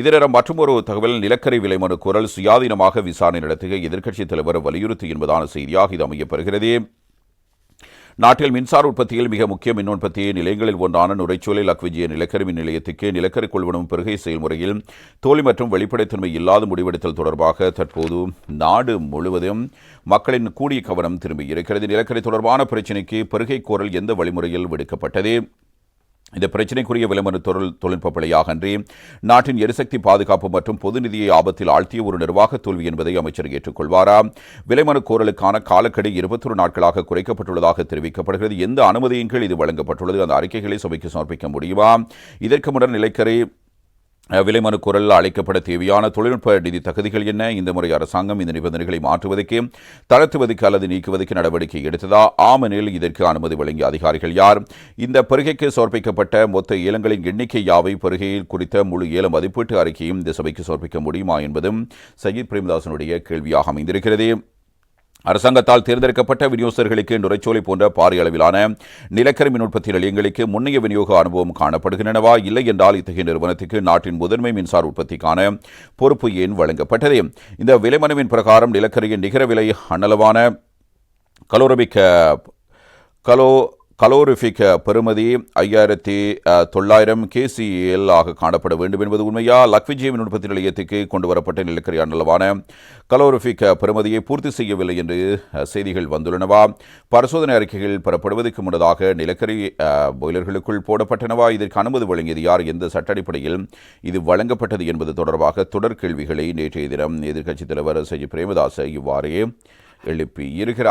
இதர மற்றொரு தகவல் நிலக்கரி விலை மனு குரல் சுயாதீனமாக விசாரணை நடத்துக எதிர்க்கட்சித் தலைவர் வலியுறுத்தி என்பதான செய்தியாக இது அமையப்பெறுகிறது. நாட்டில் மின்சார உற்பத்தியில் மிக முக்கிய மின் உற்பத்தி நிலையங்களில் ஒன்றான நுரைச்சோலை லக்விஜிய நிலக்கரி மின் நிலையத்துக்கு நிலக்கரி கொள்வனும் பெருகை செயல்முறையில் தோல்வி மற்றும் வெளிப்படைத்தன்மை இல்லாத முடிவெடுத்தல் தொடர்பாக தற்போது நாடு முழுவதும் மக்களின் கூடிய கவனம் திரும்பியிருக்கிறது. நிலக்கரி தொடர்பான பிரச்சினைக்கு பெருகை கோரல் எந்த வழிமுறையில் விடுக்கப்பட்டது? இந்த பிரச்சினைக்குரிய விளம்பர தொழில் தொழில்நுட்ப பிழையாக அன்றி நாட்டின் எரிசக்தி பாதுகாப்பு மற்றும் பொது நிதியை ஆபத்தில் ஆழ்த்திய ஒரு நிர்வாக தோல்வி என்பதை அமைச்சர் ஏற்றுக்கொள்வாரா? விலைமனு கோரலுக்கான காலக்கெடு இருபத்தொரு நாட்களாக குறைக்கப்பட்டுள்ளதாக தெரிவிக்கப்படுகிறது. எந்த அனுமதியின் கீழ் இது வழங்கப்பட்டுள்ளது? அந்த அறிக்கைகளை சபைக்கு சமர்ப்பிக்க முடியுமா? இதற்கு முன்னர் நிலைக்கரை விலைமனு குரல் அழைக்கப்பட தேவையான தொழில்நுட்ப நிதி தகுதிகள் என்ன? இந்த முறை அரசாங்கம் இந்த நிபந்தனைகளை மாற்றுவதற்கு தளர்த்துவதற்கு அல்லது நீக்குவதற்கு நடவடிக்கை எடுத்ததா? ஆமெனில் இதற்கு அனுமதி வழங்கிய அதிகாரிகள் யார்? இந்த பெருகைக்கு சமர்ப்பிக்கப்பட்ட மொத்த ஏலங்களின் எண்ணிக்கை யாவை? பெருகையில் குறித்த முழு ஏல மதிப்பீட்டு அறிக்கையும் இந்த சபைக்கு சமர்ப்பிக்க முடியுமா என்பதும் சஜித் பிரேமதாசனுடைய கேள்வியாக அமைந்திருக்கிறது. அரசாங்கத்தால் தேர்ந்தெடுக்கப்பட்ட விநியோகர்களுக்கு நுரைச்சோலை போன்ற பாரிய அளவிலான நிலக்கரி மின் உற்பத்தி நிலையங்களுக்கு முன்னைய விநியோக அனுபவம் காணப்படுகின்றனவா? இல்லை என்றால் இத்தகைய நிறுவனத்துக்கு நாட்டின் முதன்மை மின்சார உற்பத்திக்கான பொறுப்பு ஏன் வழங்கப்பட்டது? இந்த விலை மனுவின் பிரகாரம் நிலக்கரியின் நிகர விலை அன்னளவான கலோரபிக் கலோ கலோரிஃபிக் பெறுமதி ஐயாயிரத்தி தொள்ளாயிரம் கேசிஎல் ஆக காணப்பட வேண்டும் என்பது உண்மையா? லக்விஜி மின் உற்பத்தி நிலையத்துக்கு கொண்டு வரப்பட்ட நிலக்கரி அன்னளவான கலோரிஃபிக் பெறுமதியை பூர்த்தி செய்யவில்லை என்று செய்திகள் வந்துள்ளனவா? பரிசோதனை அறிக்கைகள் பெறப்படுவதற்கு முன்னதாக நிலக்கரி பாய்லர்களுக்குள் போடப்பட்டனவா? இதற்கு அனுமதி வழங்கியது யார்? எந்த சட்ட அடிப்படையில் இது வழங்கப்பட்டது என்பது தொடர்பாக தொடர் கேள்விகளை நேற்றைய தினம் எதிர்க்கட்சித் தலைவர் சஜி பிரேமதாச இவ்வாறே எழுப்பி இருக்கிறார்